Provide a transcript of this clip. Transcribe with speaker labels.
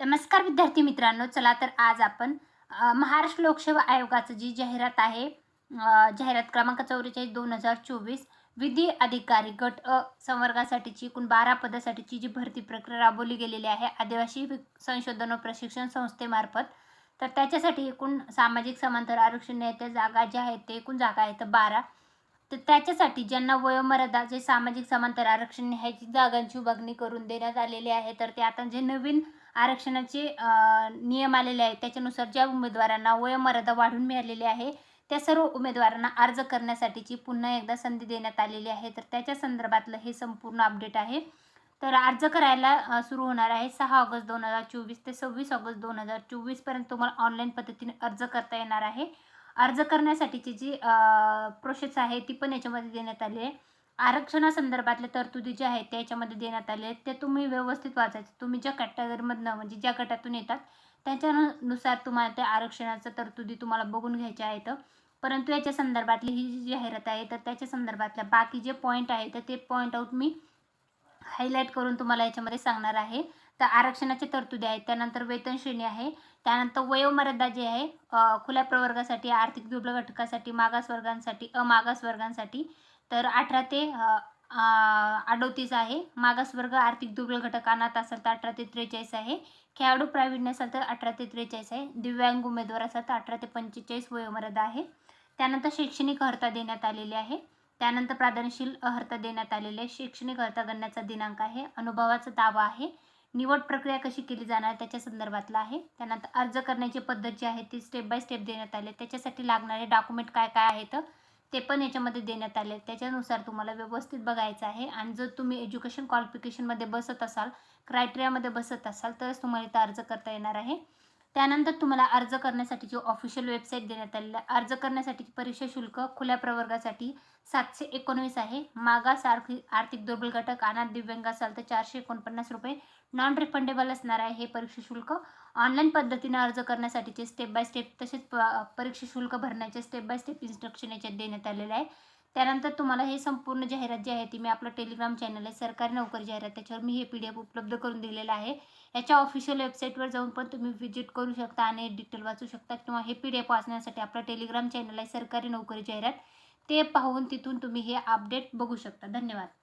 Speaker 1: नमस्कार विद्यार्थी मित्रांनो चला तर आज आपण महाराष्ट्र लोकसेवा आयोगाचं जी जाहिरात आहे जाहिरात क्रमांक चौवेचाळीस दोन हजार चोवीस विधी अधिकारी गट अ संवर्गासाठीची एकूण बारा पदासाठीची जी भरती प्रक्रिया राबवली गेलेली आहे आदिवासी संशोधन व प्रशिक्षण संस्थेमार्फत तर त्याच्यासाठी एकूण सामाजिक समांतर आरक्षण आहे त्या जागा ज्या आहेत ते एकूण जागा आहेत बारा. तर त्याच्यासाठी ज्यांना वयोमर्यादा जे सामाजिक समांतर आरक्षण ह्याची जागांची विभागणी करून देण्यात आलेली आहे तर ते आता जे नवीन आरक्षणाचे नियम आलेले आहेत. त्याच्यानुसार ज्या उमेदवारांना वयोमर्यादा वाढून मिळालेली आहे त्या सर्व उमेदवारांना अर्ज करण्यासाठीची पुन्हा एकदा संधी देण्यात आलेली आहे. तर त्याच्या संदर्भातलं हे संपूर्ण अपडेट आहे. तर अर्ज करायला सुरू होणार आहे सहा ऑगस्ट दोन हजार चोवीस ते सव्वीस ऑगस्ट दोन हजार चोवीसपर्यंत तुम्हाला ऑनलाईन पद्धतीने अर्ज करता येणार आहे. अर्ज करण्यासाठीची जी प्रोसेस आहे ती पण याच्यामध्ये देण्यात आली आहे. आरक्षणासंदर्भातल्या तरतुदी ज्या आहेत त्या याच्यामध्ये देण्यात आल्या आहेत. ते तुम्ही व्यवस्थित वाचायचे. तुम्ही ज्या कॅटेगरीमधनं म्हणजे ज्या गटातून येतात त्याच्यानुसार तुम्हाला त्या आरक्षणाच्या तरतुदी तुम्हाला बघून घ्यायच्या आहेत परंतु याच्या संदर्भातली ही जी जाहिरात आहे तर त्याच्या संदर्भातल्या बाकी जे पॉईंट आहे तर ते पॉईंट आऊट मी हायलाईट करून तुम्हाला याच्यामध्ये सांगणार आहे. तर आरक्षणाचे तरतुदी आहेत त्यानंतर वेतन श्रेणी आहे त्यानंतर वयोमर्यादा जी आहे खुल्या प्रवर्गासाठी आर्थिक दुर्बल घटकासाठी मागास वर्गांसाठी अमागास वर्गांसाठी तर अठरा ते अडोतीस आहे. मागास वर्ग आर्थिक दुर्बल घटक अनाथ असेल तर अठरा ते त्रेचाळीस आहे. खेळाडू प्रावीण्य असेल तर अठरा ते त्रेचाळीस आहे. दिव्यांग उमेदवार असेल तर अठरा ते पंचेचाळीस वयोमर्यादा आहे. त्यानंतर शैक्षणिक अर्हता देण्यात आलेली आहे. त्यानंतर प्राधान्यशील अर्हता देण्यात आलेली आहे. शैक्षणिक अर्हता गणण्याचा दिनांक आहे. अनुभवाचा दावा आहे. निवड प्रक्रिया कशी केली जाणार त्याच्या संदर्भातला आहे. त्यानंतर अर्ज करण्याची पद्धत जी आहे ती स्टेप बाय स्टेप देण्यात आले त्याच्यासाठी लागणारे डॉक्युमेंट काय काय आहेत? ते पण याच्यामध्ये देण्यात आले आहेत. त्याच्यानुसार तुम्हाला व्यवस्थित बघायचं आहे आणि जर तुम्ही एज्युकेशन क्वालिफिकेशनमध्ये बसत असाल क्रायटेरियामध्ये बसत असाल तरच तुम्हाला इथं अर्ज करता येणार आहे त्यानंतर तुम्हाला अर्ज करण्यासाठीची ऑफिशियल वेबसाईट देण्यात आलेली आहे अर्ज करण्यासाठीची परीक्षा शुल्क खुल्या प्रवर्गासाठी सातशे एकोणवीस आहे. मागास आर्थिक आर्थिक दुर्बल घटक अनाथ दिव्यांग असाल तर चारशे एकोणपन्नास रुपये नॉन रिफंडेबल असणार आहे हे परीक्षा शुल्क. ऑनलाईन पद्धतीने अर्ज करण्यासाठीचे स्टेप बाय स्टेप तसेच प परीक्षा शुल्क भरण्याचे स्टेप बाय स्टेप इन्स्ट्रक्शन याच्यात देण्यात आलेलं आहे. त्यानंतर तुम्हाला हे संपूर्ण जाहिरात जी आहे ती मी आपलं टेलिग्राम चॅनल आहे सरकारी नोकरी जाहिरात त्याच्यावर मी हे पी डी एफ उपलब्ध करून दिलेलं आहे. याच्या ऑफिशियल वेबसाईटवर जाऊन पण तुम्ही व्हिजिट करू शकता आणि डिटेल वाचू शकता किंवा हे पी डी एफ वाचण्यासाठी आपलं टेलिग्राम चॅनल आहे सरकारी नोकरी जाहिरात. ते पाहून तिथून तुम्ही हे अपडेट बघू शकता. धन्यवाद.